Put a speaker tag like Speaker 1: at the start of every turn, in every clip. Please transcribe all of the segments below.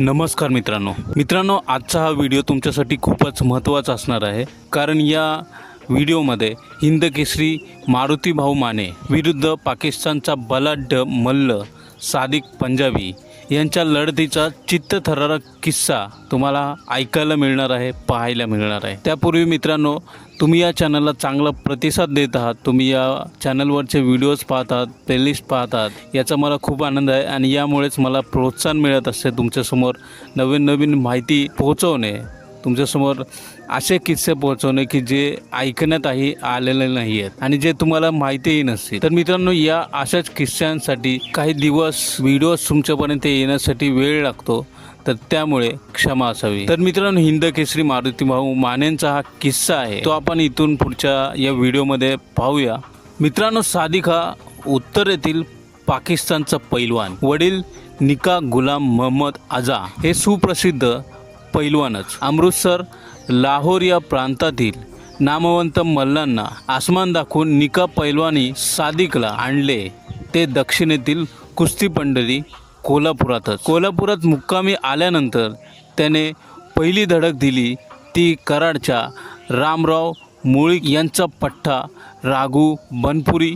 Speaker 1: नमस्कार मित्रांनो. मित्रांनो आजचा हा व्हिडिओ तुमच्यासाठी खूपच महत्त्वाचा असणार आहे. कारण या व्हिडिओमध्ये हिंद केसरी मारुती भाऊ माने विरुद्ध पाकिस्तानचा बलाढ्य मल्ल सादिक पंजाबी यांच्या लढतीचा चित्तथरारक किस्सा तुम्हाला ऐकायला मिळणार आहे पाहायला मिळणार आहे. त्यापूर्वी मित्रांनो तुम्ही या चॅनलला चांगला प्रतिसाद देत आहात तुम्ही या चॅनलवरचे व्हिडिओज पाहतात प्लेलिस्ट पाहतात याचा मला खूप आनंद आहे आणि यामुळेच मला प्रोत्साहन मिळत असते तुमच्यासमोर नवीन नवीन माहिती पोहोचवणे. तुमच्यासमोर असे किस्से पोहोचवणे की जे ऐकण्यातही आलेले नाही आहेत आणि जे तुम्हाला माहितीही नसते तर मित्रांनो या अशाच किस्स्यांसाठी काही दिवस व्हिडिओज तुमच्यापर्यंत येण्यासाठी वेळ लागतो तर त्यामुळे क्षमा असावी. तर मित्रांनो हिंद केसरी मारुती भाऊ मानेंचा हा किस्सा आहे. तो आपण इथून पुढच्या या व्हिडिओमध्ये पाहूया. मित्रांनो सादिक हा उत्तरेतील पाकिस्तानचा पैलवान. वडील निका गुलाम मोहम्मद आझा हे सुप्रसिद्ध पैलवानच. अमृतसर लाहोर या प्रांतातील नामवंत मल्लांना आसमान दाखवून निका पैलवानी सादिकला आणले. ते दक्षिणेतील कुस्ती पंढरी कोल्हापुरातच. कोल्हापुरात मुक्कामी आल्यानंतर त्याने पहिली धडक दिली ती कराडच्या रामराव मुळीक यांचा पठ्ठा राघू बनपुरी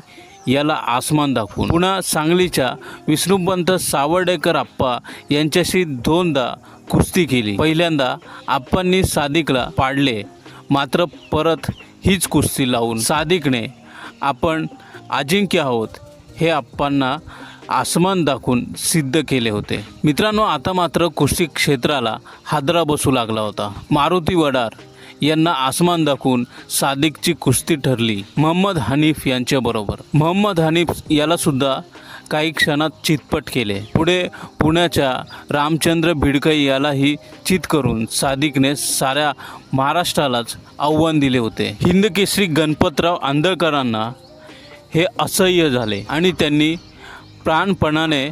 Speaker 1: याला आसमान दाखवून. पुन्हा सांगलीच्या विष्णुपंत सावर्डेकर आप्पा यांच्याशी दोनदा कुस्ती केली. पहिल्यांदा आप्पांनी सादिकला पाडले. मात्र परत हीच कुस्ती लावून सादिकने आपण अजिंक्य आहोत हे आप्पांना आसमान दाखवून सिद्ध केले होते. मित्रांनो आता मात्र कुस्ती क्षेत्राला हादरा बसू लागला होता. मारुती वडार यांना आसमान दाखवून सादिकची कुस्ती ठरली. मोहम्मद हनीफ यांच्याबरोबर मोहम्मद हनीफ याला सुद्धा काही क्षणात चितपट केले. पुढे पुण्याच्या रामचंद्र भिडकई यालाही चित करून सादिकने साऱ्या महाराष्ट्रालाच आव्हान दिले होते. हिंदकेसरी गणपतराव आंदळकरांना हे असह्य झाले आणि त्यांनी प्राणपणाने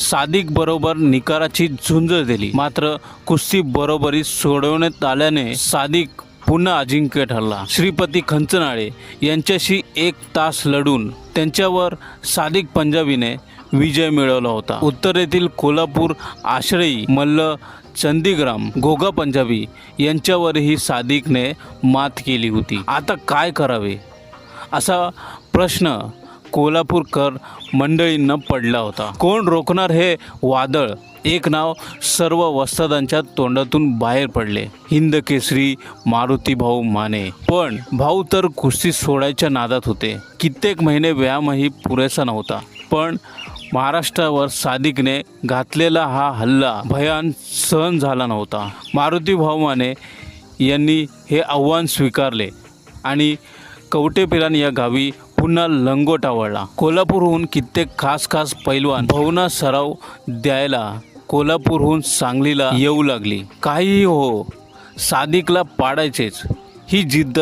Speaker 1: सादिक बरोबर निकाराची झुंज दिली. मात्र कुस्ती बरोबरी सोडवण्यात आल्याने सादिक पुन्हा अजिंक्य ठरला श्रीपती खंचनाळे यांच्याशी एक तास लढून त्यांच्यावर सादिक पंजाबीने विजय मिळवला होता. उत्तरेतील कोल्हापूर आश्रयी मल्ल चंदीग्राम गोगा पंजाबी यांच्यावरही सादिकने मात केली होती. आता काय करावे? असा प्रश्न कोल्हापूरकर मंडळींना पडला होता. कोण रोखणार हे वादळ? एक नाव सर्व वस्तादांच्या तोंडातून बाहेर पडले. हिंद केसरी मारुती भाऊ माने. पण भाऊ तर कुस्ती सोडायच्या नादात होते. कित्येक महिने व्यायामही पुरेसा नव्हता. पण महाराष्ट्रावर सादिकने घातलेला हा हल्ला भयान सहन झाला नव्हता. मारुती भाऊ माने यांनी हे आव्हान स्वीकारले आणि कवटेपिरान या गावी पुन्हा लंगोट आवडला कोल्हापूरहून कित्येक खास खास पैलवान भवना सराव द्यायला कोल्हापूरहून सांगलीला येऊ लागली. काहीही हो सादिकला पाडायचेच. ही जिद्द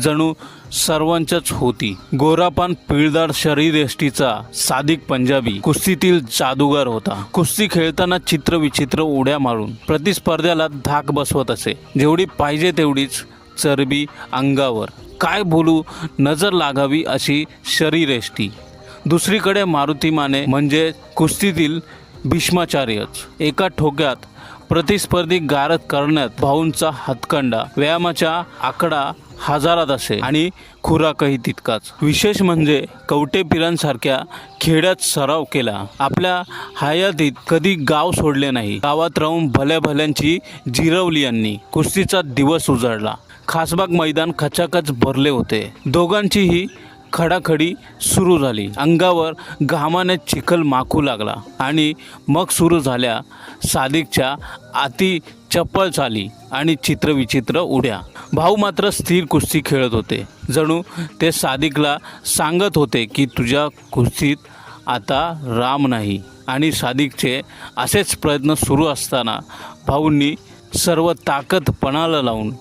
Speaker 1: जणू सर्वांच्याच होती. गोरापान पिळदार शरीरयष्टीचा सादिक पंजाबी कुस्तीतील जादूगार होता. कुस्ती खेळताना चित्रविचित्र उड्या मारून प्रतिस्पर्ध्याला धाक बसवत असे. जेवढी पाहिजे तेवढीच चरबी अंगावर. काय बोलू नजर लागावी अशी शरीरेष्टी. दुसरीकडे मारुती माने म्हणजे कुस्तीतील भीष्माचार्यच. एका ठोक्यात प्रतिस्पर्धी गारद करण्यात भाऊंचा हातखंडा व्यायामाचा आकडा हजारात असे आणि खुराकही तितकाच. विशेष म्हणजे कवटे पिरांसारख्या खेड्यात सराव केला. आपल्या हयातीत कधी गाव सोडले नाही. गावात राहून भल्या भल्यांची जिरवली यांनी. कुस्तीचा दिवस उजळला. खासबाग मैदान खचाखच भरले होते. दोघांचीही खडाखडी सुरू झाली. अंगावर घामाने चिखल माखू लागला आणि मग सुरू झाल्या सादिकच्या अति चप्पल चाली आणि चित्रविचित्र उड्या. भाऊ मात्र स्थिर कुस्ती खेळत होते. जणू ते सादिकला सांगत होते की तुझ्या कुस्तीत आता राम नाही. आणि सादिकचे असेच प्रयत्न सुरू असताना भाऊंनी सर्व ताकद पणाला लावून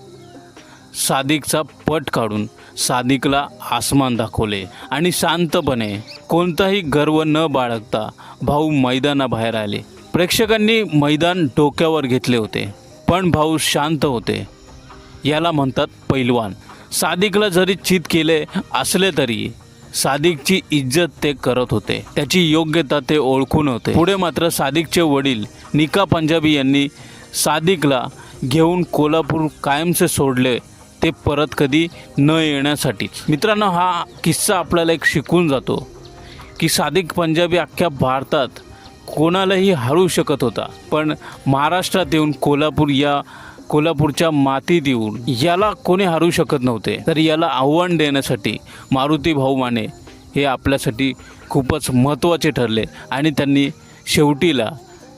Speaker 1: सादिकचा पट काढून सादिकला आसमान दाखवले आणि शांतपणे कोणताही गर्व न बाळगता भाऊ मैदानाबाहेर आले. प्रेक्षकांनी मैदान डोक्यावर घेतले होते पण भाऊ शांत होते. याला म्हणतात पैलवान. सादिकला जरी चित केले असले तरी सादिकची इज्जत ते करत होते. त्याची योग्यता ते ओळखून होते. पुढे मात्र सादिकचे वडील निका पंजाबी यांनी सादिकला घेऊन कोल्हापूर कायमचे सोडले ते परत कधी न येण्यासाठीच. मित्रांनो हा किस्सा आपल्याला एक शिकून जातो की सादिक पंजाबी अख्ख्या भारतात कोणालाही हरवू शकत होता. पण महाराष्ट्रात येऊन कोल्हापूर या कोल्हापूरच्या मातीत येऊन याला कोणी हरवू शकत नव्हते. तर याला आव्हान देण्यासाठी मारुती भाऊ माने हे आपल्यासाठी खूपच महत्त्वाचे ठरले आणि त्यांनी शेवटीला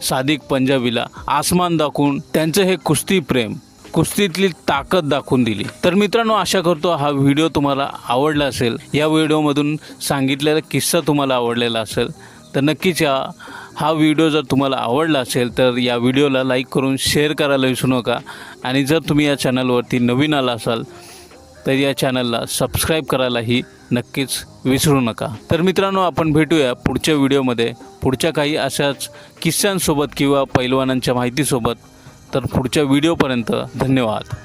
Speaker 1: सादिक पंजाबीला आसमान दाखवून त्यांचं हे कुस्ती प्रेम कुस्तीतली ताकद दाखवून दिली. तर मित्रांनो आशा करतो हा व्हिडिओ तुम्हाला आवडला असेल. या व्हिडिओमधून सांगितलेला किस्सा तुम्हाला आवडलेला असेल तर नक्कीच या हा व्हिडिओ जर तुम्हाला आवडला असेल तर या व्हिडिओला लाईक करून शेअर करायला विसरू नका. आणि जर तुम्ही या चॅनलवरती नवीन आला असाल तर या चॅनलला सबस्क्राईब करायलाही नक्कीच विसरू नका. तर मित्रांनो आपण भेटूया पुढच्या व्हिडिओमध्ये. पुढच्या काही अशाच किस्स्यांसोबत किंवा पैलवानांच्या माहितीसोबत. तर पुढच्या व्हिडिओपर्यंत धन्यवाद.